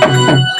Música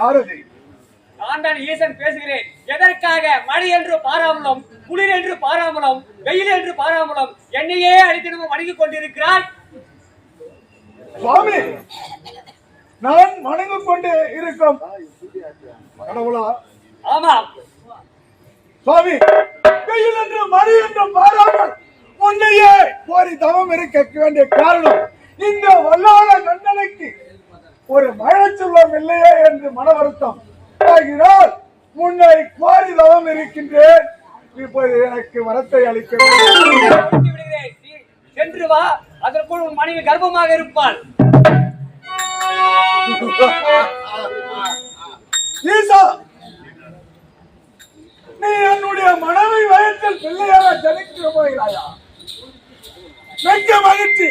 யார் அது நான் தான் ஈசன் பேசுகிறேன். எதற்காக மழை என்று பாராமலும் குளிர் என்று பாராமலும் வெயில் என்று பாராமலும் என்னையே அடித்தினமும் வணங்கிக் கொண்டிருக்கிறாய்? சுவாமி நான் வணங்கிக் கொண்டு இருக்கும். கடவுளா? ஆமாம். சுவாமி வெயில் என்று மழை என்று பாராமல் உன்னையே கோரி தவம் இருக்க வேண்டிய காரணம் இந்த வல்லாள கண்ணனுக்கு ஒரு மழை சொல்லம் இல்லையே என்று மன வருத்தம் ஆகினால் முன்னை கோரி தவம் இருக்கின்றேன் இப்போது எனக்கு வரத்தை அளிக்க சென்று வா அதற்குள் உன் மனைவி கர்ப்பமாக இருப்பாள். ஈசா நீ என்னுடைய மனைவி வயத்தில் பிள்ளையாக ஜனிக்க போகிறாயா? மிக்க மகிழ்ச்சி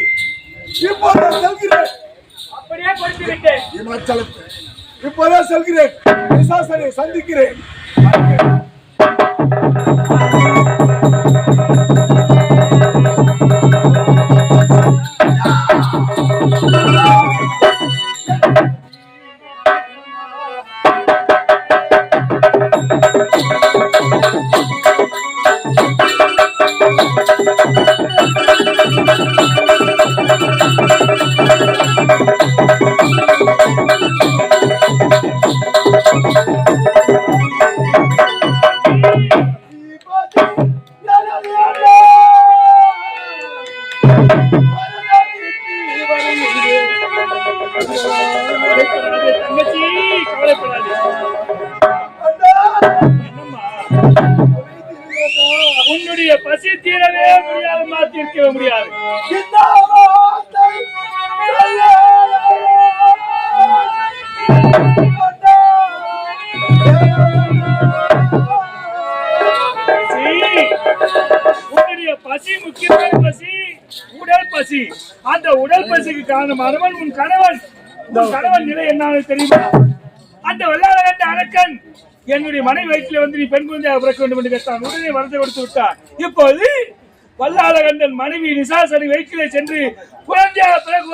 இப்போது செல்கிறேன். அப்படியே கொடுத்து விட்டேன். இமாச்சலத்தில் இப்போதே செல்கிறேன். சந்திக்கிறேன். முடியாத மாத்திருக்கவே முடியாது. உன்னுடைய பசி முக்கியமான பசி உடல் பசி. அந்த உடல் பசிக்கு காரணம் அரவன் உன் கணவன். உன் கணவன் நிலை என்ன தெரியுமா? அந்த வெள்ளாளகண்ட அரக்கன். என்னுடைய மனைவி வயிற்றில் வந்து நீ பெண் குழந்தையாக பிறக்க வேண்டும் என்று கேட்டான். உடனே வரத்தை கொடுத்து விட்டான். இப்போது வல்லாளகண்டன் மனைவி நிசாசரி வயிற்றிலே சென்று குழந்தையாக பிறகு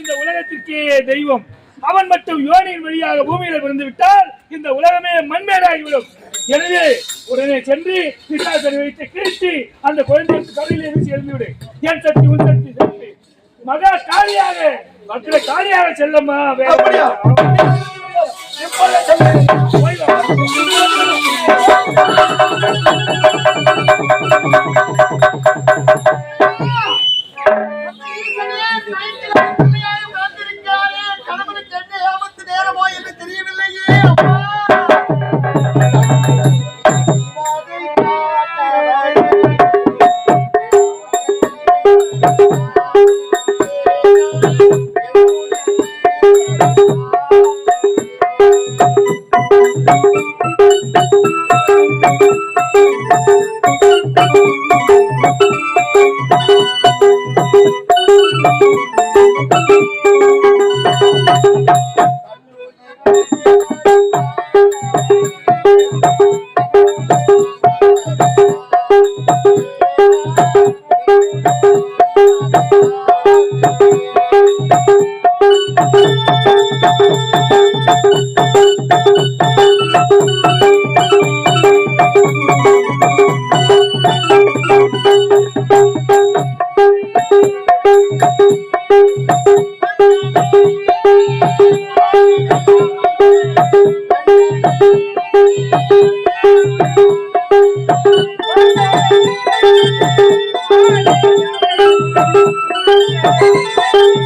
இந்த உலகத்திற்கே தெய்வம். அவன் மட்டும் யோனியின் வழியாக பூமியில பிறந்து விட்டால் இந்த உலகமே மண்மேலாகிவிடும். எனவே உடனே சென்று நிசாசரி வைத்து கிழித்து அந்த குழந்தை கடலில் வீசி எழுந்துவிடு என் சக்தி உன் சக்தி சக்தி. மகா காளியாக மக்களை காளியாக செல்லம்மா oh, oh, oh.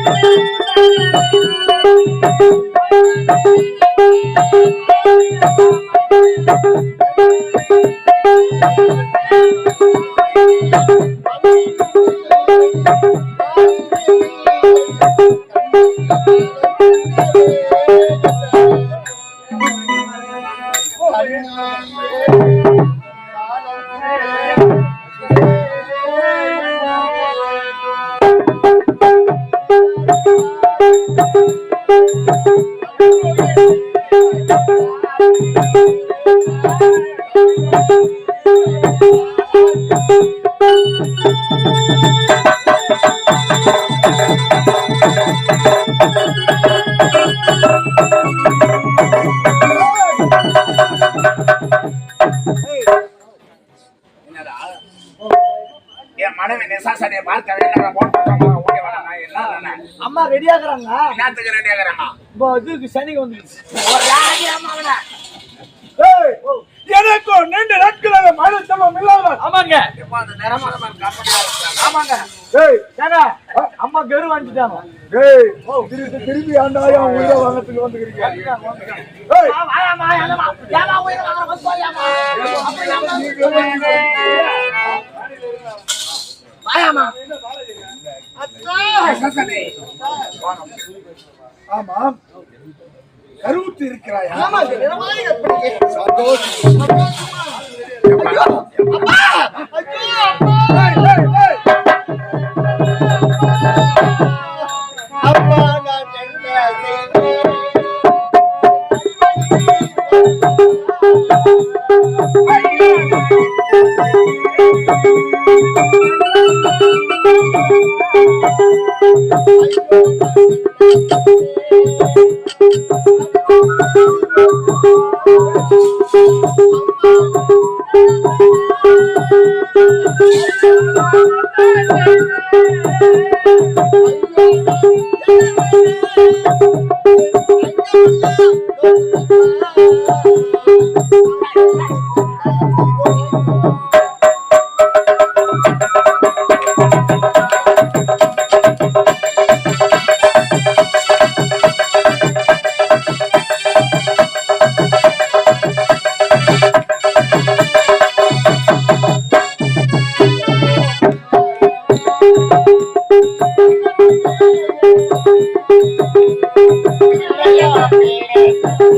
என் மனைவி நிசாசனையை பார்க்க வேண்டும் போட்டு அம்மா ரெடியாக்குறாங்க என்னத்துக்கு ரெடி ஆகுறாங்க? இப்போ இதுக்கு சனிக்கு வந்துருச்சு. ஏய், எனக்கும் நீண்ட நாட்களாக மனசமம் இல்லாமல் ஆமாங்க. ஆமாங்க. ஏய் ஏங்க அம்மா கரு வாங்கிட்டாங்க. ஏய் திருப்பி திருப்பி ஆண்டாயம் உள்ள வாங்கத்துக்கு வந்துக்கிறீங்க. ஏய். நிசாசனை ஆமாம். கருவுற்று இருக்கிறாயா? ஏய், ஏய்,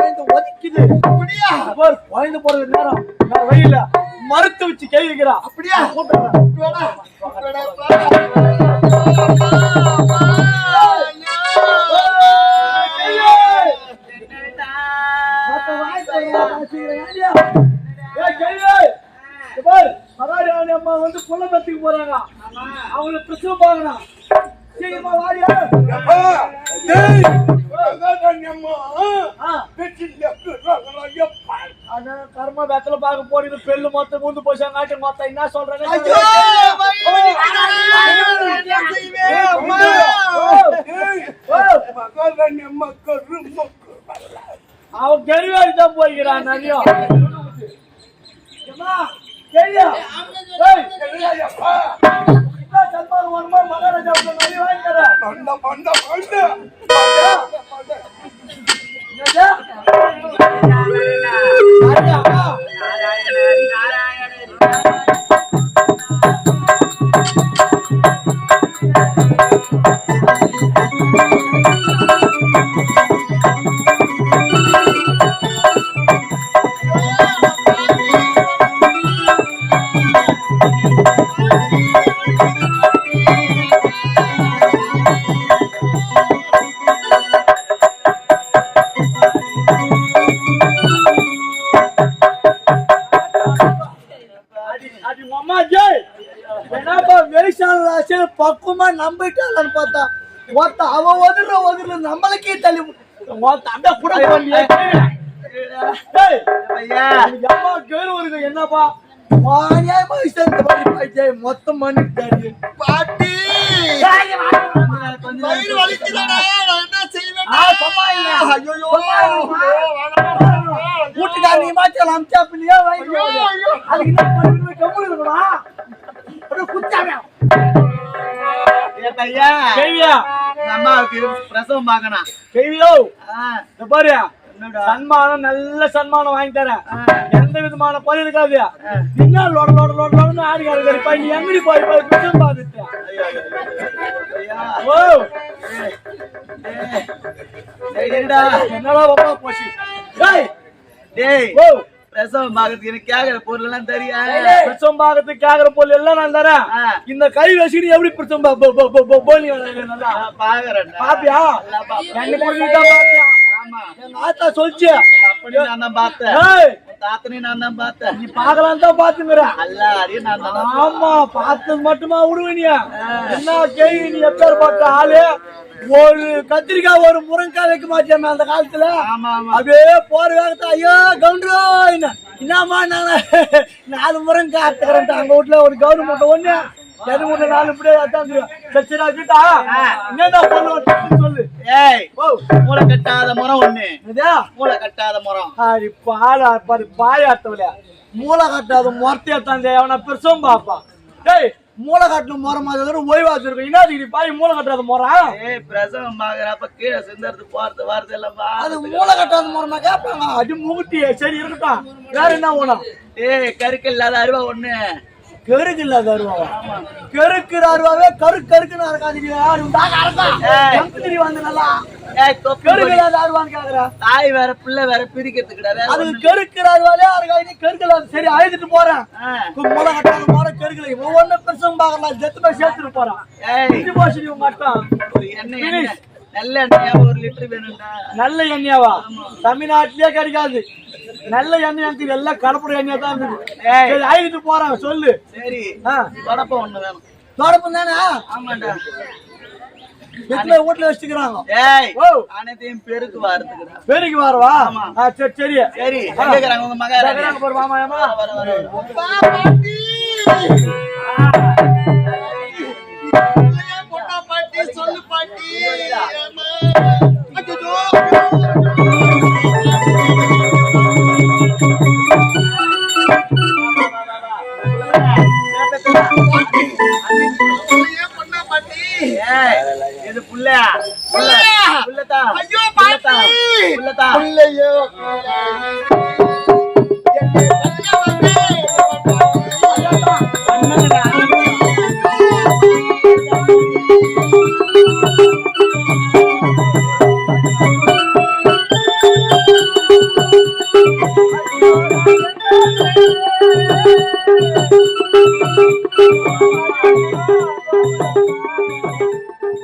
குழந்தை ஒதுக்குது. இங்க பாரு, குழந்தை பிறகு நேரம். வேற வழியில மறுத்து வச்சு கை வைக்கிறா அப்படியா அம்மா வந்து பத்துக்கு போறாங்க. அவங்களுக்கு பிரசவம் பார்க்கணும். சீக்கிரமா வாடியா. பார்க்க போறது பெல்லு மொத்தம் முந்து போச்சாங்க ஆட்டு மொத்தம் என்ன சொல்றாங்க. அவன் கெருவாடி தான் போய்க்கிறான் நிறைய ஒத்த அவ ஒதுற ஒதுற நம்மளுக்கே தள்ளி ஒத்த அப்படியே கூட அம்மா கேள்வி வருது என்னப்பா? மானியமா போயிட்டே மொத்தம் பண்ணிட்டாரு பாட்டி. என்ன செய்வேன்? வீட்டுக்கார மாத்திரம் அமிச்சா பிள்ளையா. அதுக்கு என்ன இருக்கணும்? அம்மாவுக்கு பிரசவம் பார்க்கணும். இந்த பாரு சன்மானம் நல்ல சன்மானம் வாங்கி தரேன். எந்த விதமான பணி இருக்காது. என்ன லோட லோட லோட லோடன்னு ஆடி ஆடி போய் நீ எங்கடி போய் போய் பிச்சம் பார்த்துட்டு? ஓ. என்னடா? பாப்பா போச்சு? டேய் டேய் ஓ எனக்கு கேக்குற பொருள் எல்லாம் பிச்சம் பார்க்கறதுக்கு கேக்குற பொருள் எல்லாம் நான் தரேன். இந்த கை வச்சுக்கிட்டு எப்படி பிச்சம் பா- பா- பா- பா- போனி நல்லா? பாக்குறேன் பாப்பியா ஆமா. எங்க ஆத்தா சொல்லிச்சு. அப்படி நான் தான் பார்த்தேன் தாத்தனையும் நான் தான் பார்த்தேன். நீ பாக்கலாம் தான் பாத்துங்கிற நான் தான் ஆமா பார்த்தது மட்டுமா விடுவனியா என்ன கேள்வி நீ எப்பேர் பார்த்த ஆளு? ஒரு கத்திரிக்காய் ஒரு முருங்கைக்காய் வைக்க மாட்டேன் அந்த காலத்துல? அப்படியே போற வேகத்தை ஐயோ கவுண்டரோ என்ன? என்னம்மா நாங்க நாலு முருங்கைக்காய் அத்துக்கிறேன் அங்க வீட்டுல ஒரு கவர்மெண்ட் ஒண்ணு எது மூணு நாலு இப்படியே அதான் சச்சிரா கிட்டா? என்னடா சொல்லு. ஏய் மூளை கட்டாத முறம் ஒண்ணு. இதா மூளை கட்டாத முறம் அடி பாலா பாரு பாயாத்தவல மூளை கட்டாத முறத்தையா தான் அவனை பெருசும் பாப்பா டேய் மூளை ஓய்வாச்சு இருக்கும் என்ன நீ பாய் மூளை கட்டாத முறை? ஏய் பிரசவம் பாக்குறப்ப கீழே சிந்தறது போறது வார்த்தை எல்லாம் அது. மூளை கட்டாத முறைனா கேட்பாங்க அடி மூட்டி சரி இருக்கட்டும். வேற என்ன வேணும் ஏய் கருக்கு இல்லாத அருவா ஒண்ணு. கருக்கு இல்லாத அருவாவா கருக்கு அருவாவே கரு கருக்குன்னு இருக்காது யாரு கம்பெனி வந்து நல்லா கருக்கு. இல்லாத அருவான்னு கேக்குறா. தாய் வேற பிள்ளை வேற பிரிக்கிறதுக்குடா வேற அது ஒண்ணும் கருக்கு அருவாலே நீ கருக்கு இல்லாத சரி அழுதுட்டு போறேன். மூளை கட்டாத முறை கருக்கல ஒவ்வொன்றும் பெருசும் பார்க்கலாம் ஜெத்து போய் சேர்த்துட்டு போறான். இஞ்சி போச்சு மட்டும் நல்ல எண்ணெயா? ஒரு லிட்டர் வேணும்டா. நல்ல எண்ணெயாவா? தமிழ்நாட்டிலே கிடைக்காது. நல்ல எண்ணெய் எனக்கு எல்லாம் கலப்பட எண்ணெயா தான் இருக்குது. ஆயிட்டு போறான் சொல்லு. சரி. தொடப்பம் ஒண்ணு வேணும் தொடப்பம் தானே? ஆமாண்டா. வீட்டுல வச்சுக்கிறாங்க? ஏய் ஓ. அனைத்தையும் பெருக்கு வாரத்துக்குடா. பேருக்கு வரவா? சரி சரி. சரி உங்க மாமா சொல்லு பாட்டி. ஐயோ,